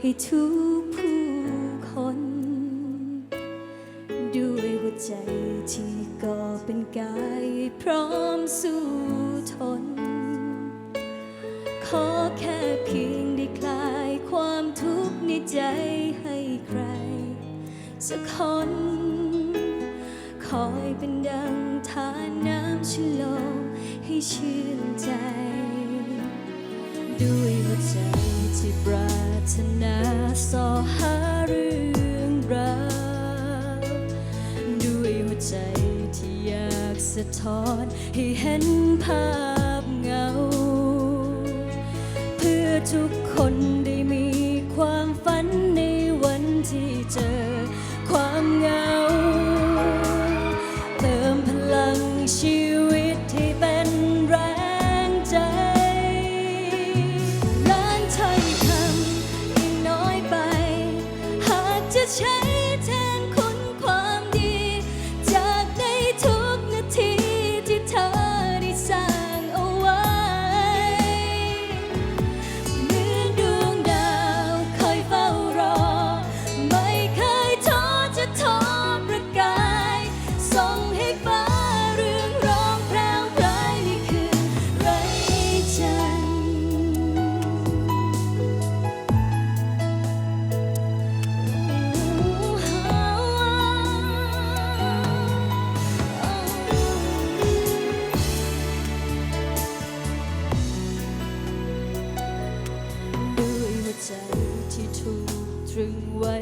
ให้ทุกผู้คน ด้วยหัวใจที่ก่อเป็นกายพร้อมสู้ทน ขอแค่เพียงได้คลายความทุกข์ในใจให้ใคร สักคนคอยเป็นดังทานน้ำชะโลมให้ชื่นใจ ด้วยหัวใจที่ปราร ถนาสอหาเรื่องราวด้วยหัวใจที่อยากสะท้อนให้เห็นภาพเงา เพื่อทุกคนได้มีความฝันในวันที่เจอ ตรึงไว้